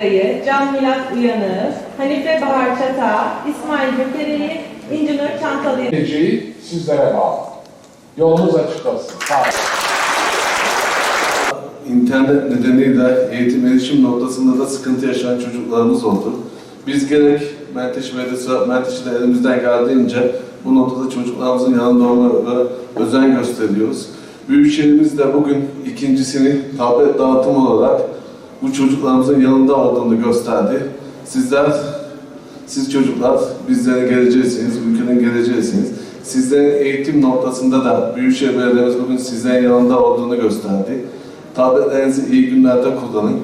Dayı, Can Milat Uyanır, Hanife Bahar Çata, İsmail Gökeri'yi, İncinur Çantalı'yı geleceği sizlere bağlı. Yolunuz açık olsun. Sağ olun. İnternet nedeniyle eğitim erişim noktasında da sıkıntı yaşayan çocuklarımız oldu. Biz gerek Menteşe Belediyesi, Menteşe'de elimizden geldiğince bu noktada çocuklarımızın yanında olmaya özen gösteriyoruz. Büyükşehirimiz de bugün ikincisini tablet dağıtım olarak bu çocuklarımızın yanında olduğunu gösterdi. Sizler, siz çocuklar bizlerin geleceğisiniz, ülkenin geleceğisiniz. Sizlerin eğitim noktasında da Büyükşehir Belediye'miz bugün sizlerin yanında olduğunu gösterdi. Tabletlerinizi iyi günlerde kullanın.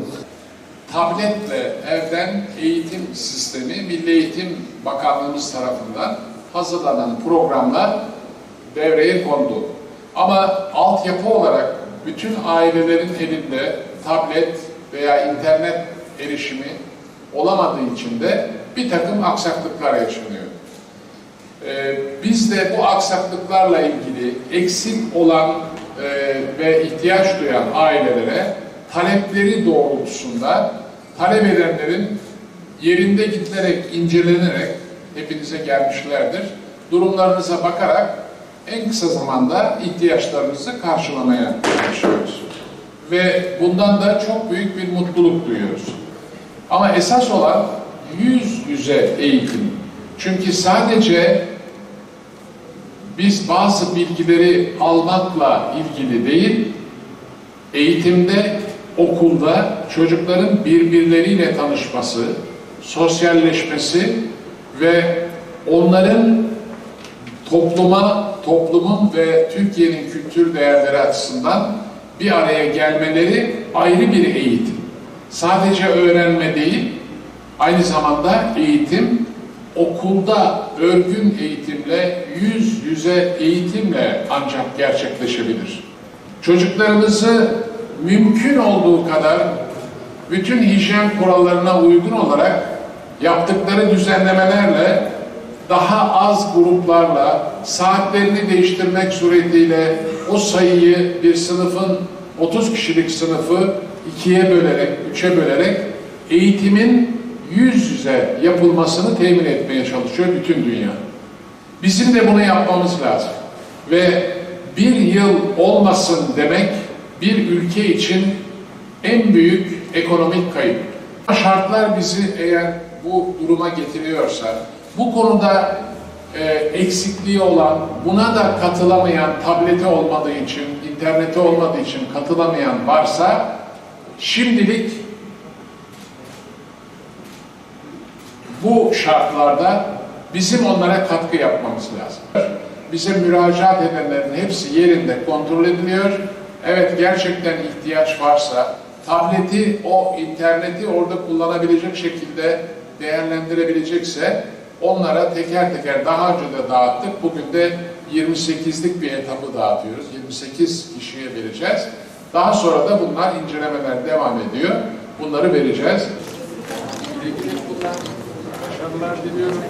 Tabletle evden eğitim sistemi Milli Eğitim Bakanlığımız tarafından hazırlanan programlar devreye kondu. Ama altyapı olarak bütün ailelerin elinde tablet veya internet erişimi olamadığı için de bir takım aksaklıklar yaşanıyor. Ee, biz de bu aksaklıklarla ilgili eksik olan e, ve ihtiyaç duyan ailelere talepleri doğrultusunda talep edenlerin yerinde gidilerek, incelenerek hepinize gelmişlerdir. Durumlarınıza bakarak en kısa zamanda ihtiyaçlarınızı karşılamaya çalışıyoruz. Ve bundan da çok büyük bir mutluluk duyuyoruz. Ama esas olan yüz yüze eğitim. Çünkü sadece biz bazı bilgileri almakla ilgili değil, eğitimde, okulda çocukların birbirleriyle tanışması, sosyalleşmesi ve onların topluma, toplumun ve Türkiye'nin kültür değerleri açısından bir araya gelmeleri ayrı bir eğitim. Sadece öğrenme değil, aynı zamanda eğitim okulda örgün eğitimle, yüz yüze eğitimle ancak gerçekleşebilir. Çocuklarımızı mümkün olduğu kadar bütün hijyen kurallarına uygun olarak yaptıkları düzenlemelerle daha az gruplarla saatlerini değiştirmek suretiyle o sayıyı bir sınıfın 30 kişilik sınıfı ikiye bölerek, üçe bölerek eğitimin yüz yüze yapılmasını temin etmeye çalışıyor bütün dünya. Bizim de bunu yapmamız lazım. Ve bir yıl olmasın demek bir ülke için en büyük ekonomik kayıp. Şartlar bizi eğer bu duruma getiriyorsa, bu konuda e, eksikliği olan, buna da katılamayan, tableti olmadığı için, interneti olmadığı için katılamayan varsa, şimdilik bu şartlarda bizim onlara katkı yapmamız lazım. Bize müracaat edenlerin hepsi yerinde kontrol ediliyor. Evet gerçekten ihtiyaç varsa tableti, o interneti orada kullanabilecek şekilde değerlendirebilecekse onlara teker teker daha önce de dağıttık. Bugün de 28'lik bir etapı dağıtıyoruz. 28 kişiye vereceğiz. Daha sonra da bunlar incelemeler devam ediyor. Bunları vereceğiz. Başarılar diliyorum.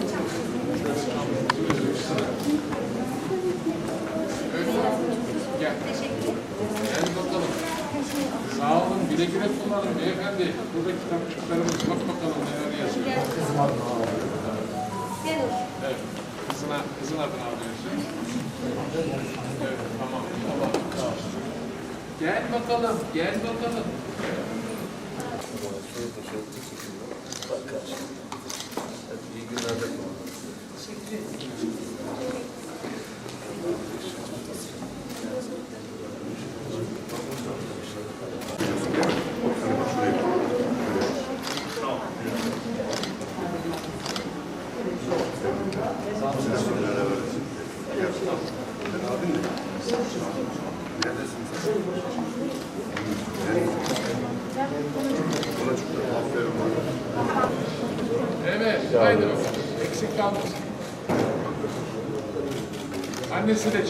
Sağ olun. Güle güle kullanın beyefendi. Burada kitapçıklarımız bak bakalım Kızına, kızın adını alıyorsun. Evet, tamam. Tamam. Gel bakalım, gel bakalım. İyi Evet, haydi. Eksik kalmasın. Annesi de çek.